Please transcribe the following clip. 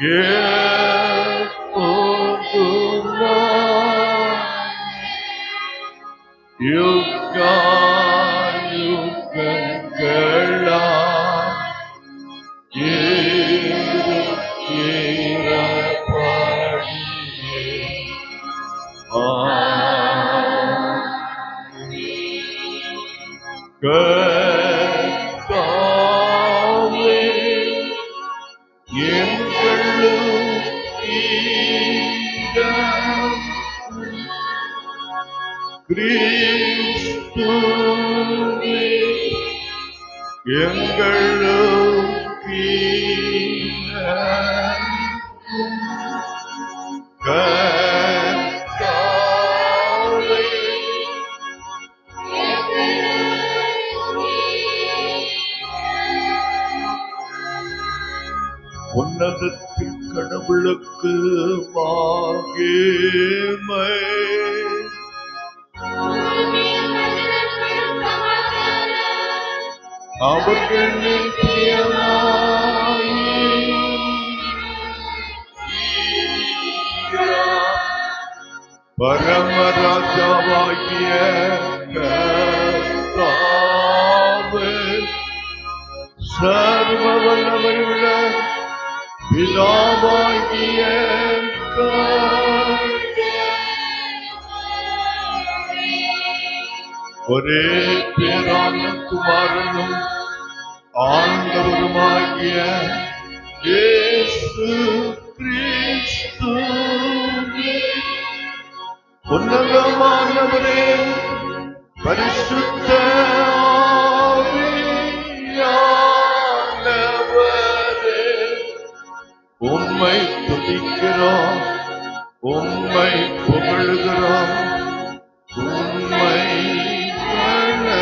Yes, oh, you've gone. கர்த்தாவே உன்னதத்தில் கடவுளுக்கு மாகேமை அவர்கள் பரமராஜாவாகிய கர்த்தாவே சர்வ வல்லமையுள்ள பிதாவாகிய ஒரே பேரான குமாரனும் ஆண்டவருமாகிய இயேசு கிறிஸ்து உன்னதமானவரே பரிசுத்த உம்மை துதிக்கிறோம் உம்மை புகழ்கிறோம்.